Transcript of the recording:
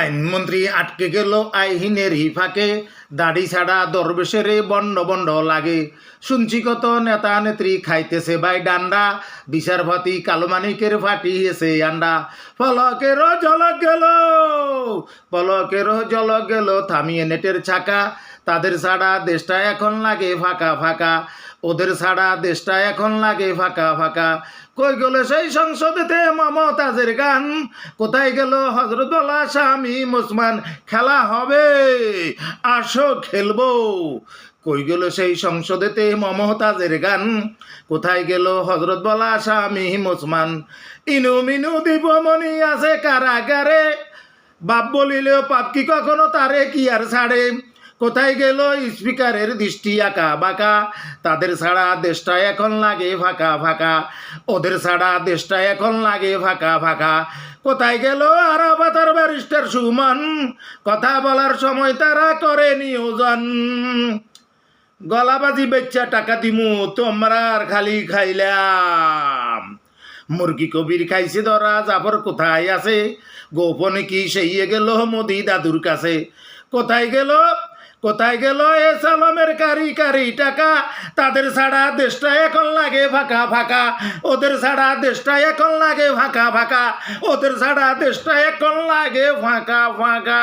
আইনমন্ত্রী আটকে গেল আইহিনের হিফাকে দাড়ি ছাড়া দরবেশের বন্ড বন্ড লাগে। শুনছি কত নেতা নেত্রী খাইতেছে ভাই ডান্ডা। বিচারপতি কালমানিকের ফাটিয়েছে আন্ডা। পলকের জলক গেল পলকের জলক গেল থামিয়ে নেটের ছাকা। তাদের ছাড়া দেশটা এখন লাগে ফাঁকা ফাঁকা। ওদের ছাড়া দেশটা এখন লাগে ফাঁকা ফাঁকা। কই গেল সেই সংসদেতে মমতাজের গান? কোথায় গেল হজরতলা স্বামী মুসমান? খেলা হবে, আসো খেলব। কই গেল সেই সংসদেতে মমতাজের গান? কোথায় গেল হজরত বলা স্বামী মুসমান? ইনু মিনু দীপমণি আছে কারাগারে। বাপ বলিলেও পাপ কি কখনো তারে কি আর ছাড়ে? কোথায় গেল স্পিকারের দৃষ্টি আঁকা বাঁকা? তাদের ছাড়া দেশটা এখন লাগে ফাঁকা ফাঁকা। ওদের ছাড়া দেশটা এখন লাগে ফাঁকা ফাঁকা। কোথায় গেল আর আবাতার ব্যারিস্টার সুমন? কথা বলার সময় তারা করে নিয়োজন। গলাবাজি বেচ্চা টাকা দিমু, তোমরা আর খালি খাইলাম। মুরগি কবির খাইছে ধরা, জাফর কোথায় আছে? গোপনে কি সেইয়ে গেল মোদি দাদুর কাছে? কোথায় গেল কোথায় গেল এ সালামের কারি কারি টাকা? তাদের ছাড়া দেশটা এখন লাগে ফাঁকা ফাঁকা। ওদের ছাড়া দেশটা এখন লাগে ফাঁকা ফাঁকা। ওদের ছাড়া দেশটা এখন লাগে ফাঁকা ফাঁকা।